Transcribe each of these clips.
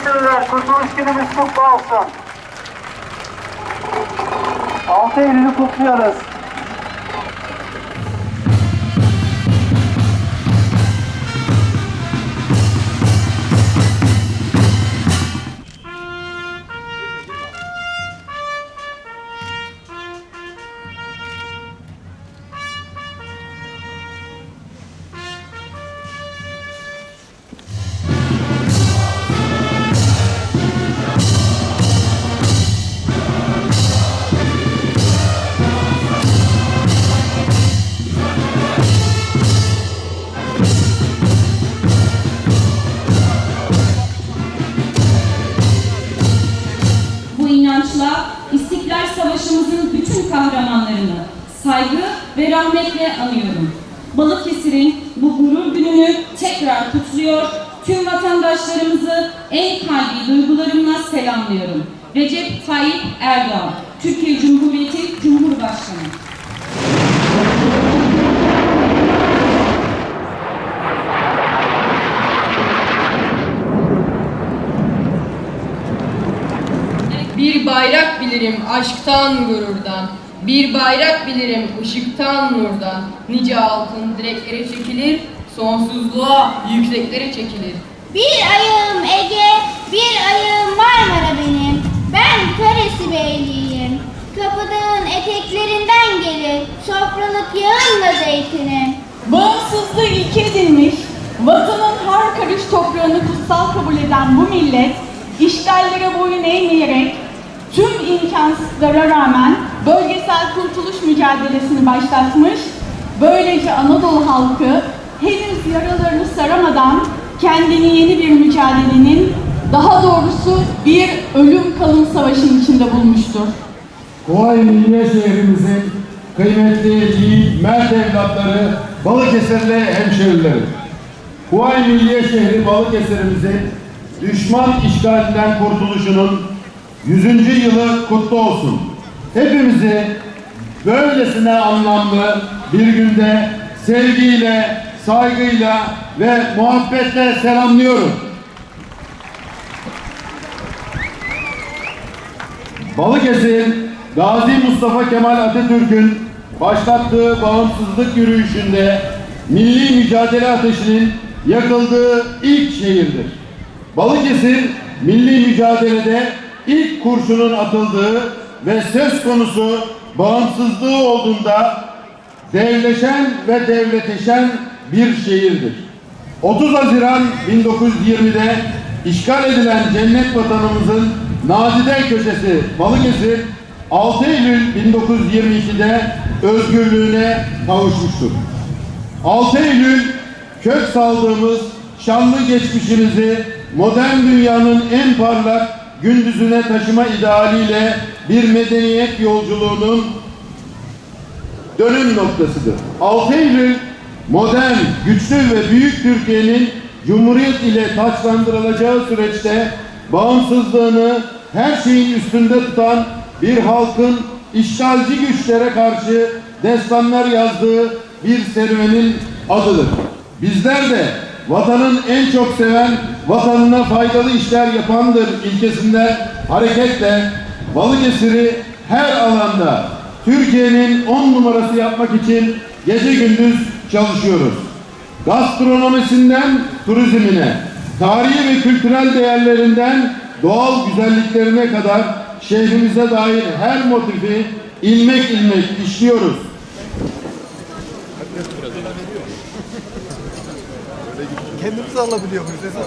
Balıkesirliler, Kurtuluş Günümüz kutlu olsun. 6 Eylül'ü kutluyoruz. Rahmetle anıyorum. Balıkesir'in bu gurur gününü tekrar kutluyor, tüm vatandaşlarımızı en kalbi duygularımla selamlıyorum. Recep Tayyip Erdoğan, Türkiye Cumhuriyeti Cumhurbaşkanı. Bir bayrak bilirim aşktan gururdan. Bir bayrak bilirim ışıktan nurdan. Nice altın direklere çekilir, sonsuzluğa yükseklere çekilir. Bir ayağım Ege, bir ayağım Marmara benim. Ben Karesi Beyliyim. Kapıdağın eteklerinden gelir sofralık yağınla zeytini. Bağımsızlığı ilke edilmiş, vatanın her karış toprağını kutsal kabul eden bu millet, işgallere boyun eğmeyerek tüm imkansızlara rağmen bölgesel kurtuluş mücadelesini başlatmış, böylece Anadolu halkı henüz yaralarını saramadan kendini yeni bir mücadelenin, daha doğrusu bir ölüm kalım savaşın içinde bulmuştur. Kuvayi Milliye şehrimizin kıymetli, yiğit, mert evlatları, Balıkesirli hemşehrileri. Kuvayi Milliye şehri Balıkesir'imizin düşman işgalinden kurtuluşunun 100. yılı kutlu olsun. Hepimizi böylesine anlamlı bir günde sevgiyle, saygıyla ve muhabbetle selamlıyorum. Balıkesir, Gazi Mustafa Kemal Atatürk'ün başlattığı bağımsızlık yürüyüşünde milli mücadele ateşinin yakıldığı ilk şehirdir. Balıkesir, milli mücadelede ilk kurşunun atıldığı ve söz konusu bağımsızlığı olduğunda devleşen ve devleteşen bir şehirdir. 30 Haziran 1920'de işgal edilen cennet vatanımızın nadide köşesi Balıkesir 6 Eylül 1922'de özgürlüğüne kavuşmuştur. 6 Eylül kök saldığımız şanlı geçmişimizi modern dünyanın en parlak gündüzüne taşıma idealiyle bir medeniyet yolculuğunun dönüm noktasıdır. 6 Eylül modern, güçlü ve büyük Türkiye'nin Cumhuriyet ile taçlandırılacağı süreçte bağımsızlığını her şeyin üstünde tutan bir halkın işgalci güçlere karşı destanlar yazdığı bir serüvenin adıdır. Bizler de vatanın en çok seven, vatanına faydalı işler yapandır ilkesinden hareketle Balıkesir'i her alanda Türkiye'nin on numarası yapmak için gece gündüz çalışıyoruz. Gastronomisinden turizmine, tarihi ve kültürel değerlerinden doğal güzelliklerine kadar şehrimize dair her motifi ilmek ilmek işliyoruz. Kendimiz alabiliyor muyuz esas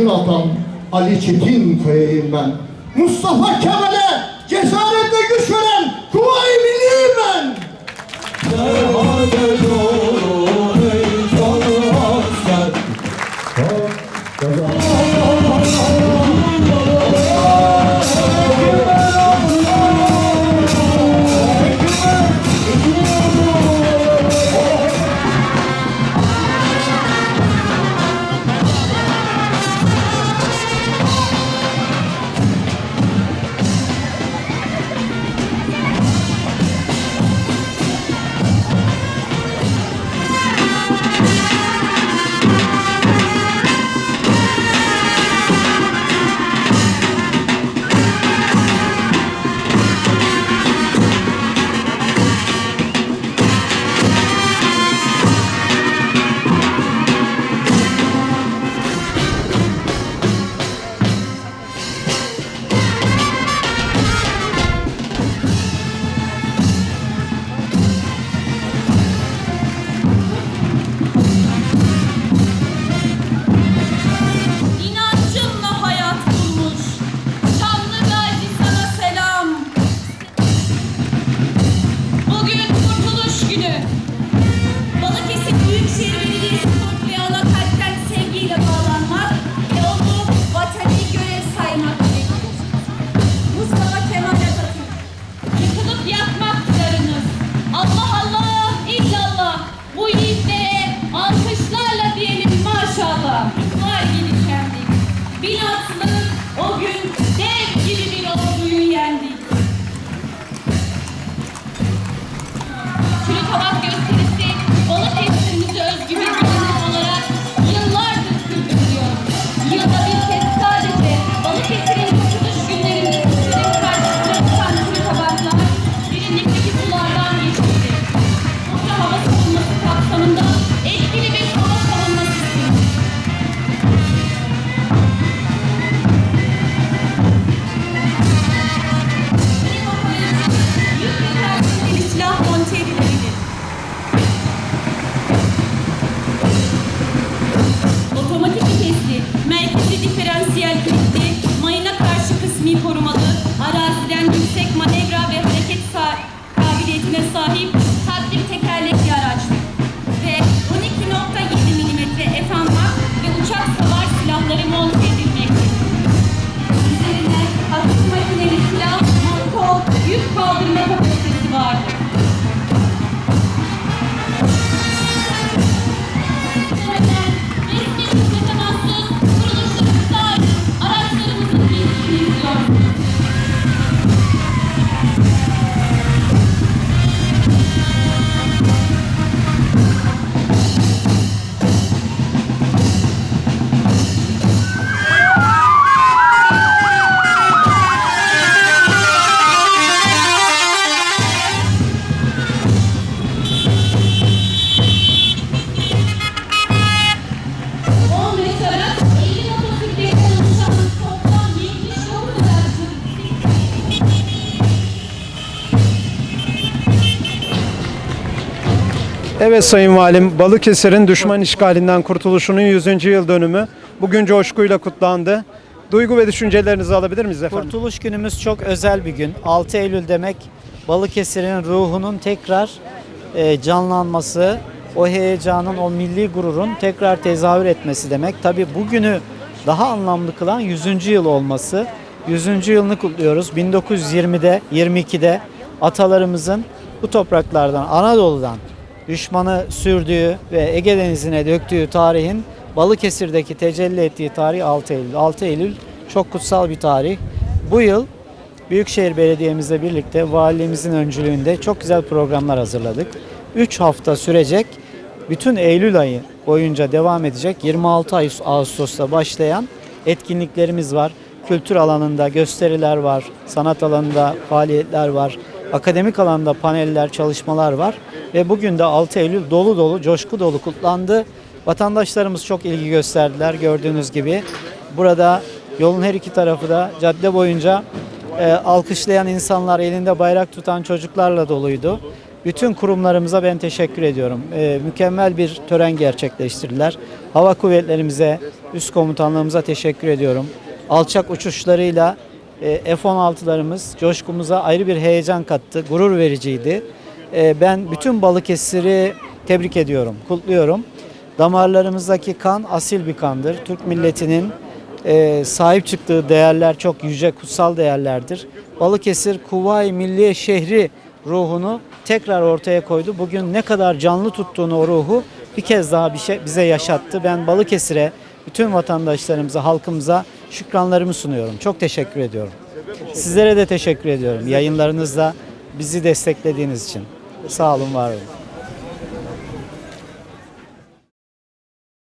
kurşun atan Ali Çetin Kaya'yım ben. Mustafa Kemal'e cesaret ve güç veren Evet Sayın Valim, Balıkesir'in düşman işgalinden kurtuluşunun 100. yıl dönümü bugün coşkuyla kutlandı. Duygu ve düşüncelerinizi alabilir miyiz efendim? Kurtuluş günümüz çok özel bir gün. 6 Eylül demek Balıkesir'in ruhunun tekrar e, canlanması, o heyecanın, o milli gururun tekrar tezahür etmesi demek. Tabi bugünü daha anlamlı kılan 100. yıl olması. 100. yılını kutluyoruz. 1920'de, 22'de atalarımızın bu topraklardan, Anadolu'dan düşmanı sürdüğü ve Ege Denizi'ne döktüğü tarihin Balıkesir'deki tecelli ettiği tarih 6 Eylül. 6 Eylül çok kutsal bir tarih. Bu yıl Büyükşehir Belediye'mizle birlikte valimizin öncülüğünde çok güzel programlar hazırladık. 3 hafta sürecek, bütün Eylül ayı boyunca devam edecek 26 ay Ağustos'ta başlayan etkinliklerimiz var. Kültür alanında gösteriler var, sanat alanında faaliyetler var, akademik alanda paneller, çalışmalar var. Ve bugün de 6 Eylül dolu dolu, coşku dolu kutlandı. Vatandaşlarımız çok ilgi gösterdiler gördüğünüz gibi. Burada yolun her iki tarafı da cadde boyunca e, alkışlayan insanlar, elinde bayrak tutan çocuklarla doluydu. Bütün kurumlarımıza ben teşekkür ediyorum. Ee, mükemmel bir tören gerçekleştirdiler. Hava kuvvetlerimize, üst komutanlığımıza teşekkür ediyorum. Alçak uçuşlarıyla e, F-16'larımız coşkumuza ayrı bir heyecan kattı, gurur vericiydi. E, ben bütün Balıkesir'i tebrik ediyorum, kutluyorum. Damarlarımızdaki kan asil bir kandır. Türk milletinin e, sahip çıktığı değerler çok yüce, kutsal değerlerdir. Balıkesir Kuvayi Milliye şehri ruhunu tekrar ortaya koydu. Bugün ne kadar canlı tuttuğunu o ruhu bir kez daha bir şey bize yaşattı. Ben Balıkesir'e, bütün vatandaşlarımıza, halkımıza şükranlarımı sunuyorum. Çok teşekkür ediyorum. Sizlere de teşekkür ediyorum. Yayınlarınızda bizi desteklediğiniz için. Sağ olun, var olun.